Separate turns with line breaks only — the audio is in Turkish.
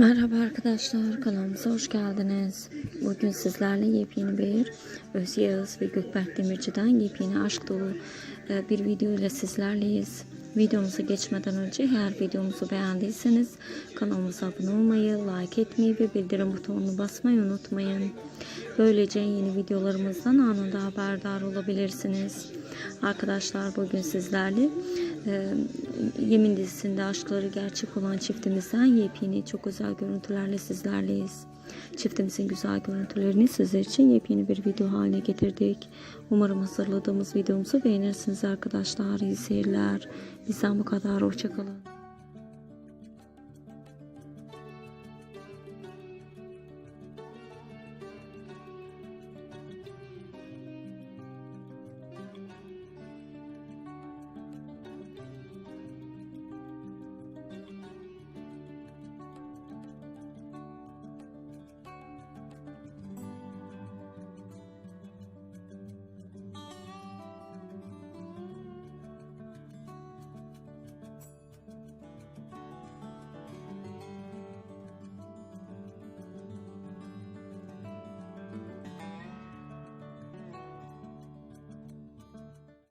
Merhaba arkadaşlar kanalımıza hoş geldiniz. Bugün sizlerle yepyeni bir Özge Yağız ve Gökberk Demirci'den yepyeni aşk dolu e, bir video ile sizlerleyiz. Videomuza geçmeden önce eğer videomuzu beğendiyseniz kanalımıza abone olmayı, like etmeyi ve bildirim butonunu basmayı unutmayın. Böylece yeni videolarımızdan anında haberdar olabilirsiniz. Arkadaşlar bugün sizlerle e, Yemin dizisinde aşkları gerçek olan çiftimizden yepyeni çok özel görüntülerle sizlerleyiz. Çiftimizin güzel görüntülerini sizler için yepyeni bir video haline getirdik. Umarım hazırladığımız videomuzu beğenirsiniz arkadaşlar. İyi seyirler. Bizden bu kadar. Hoşçakalın.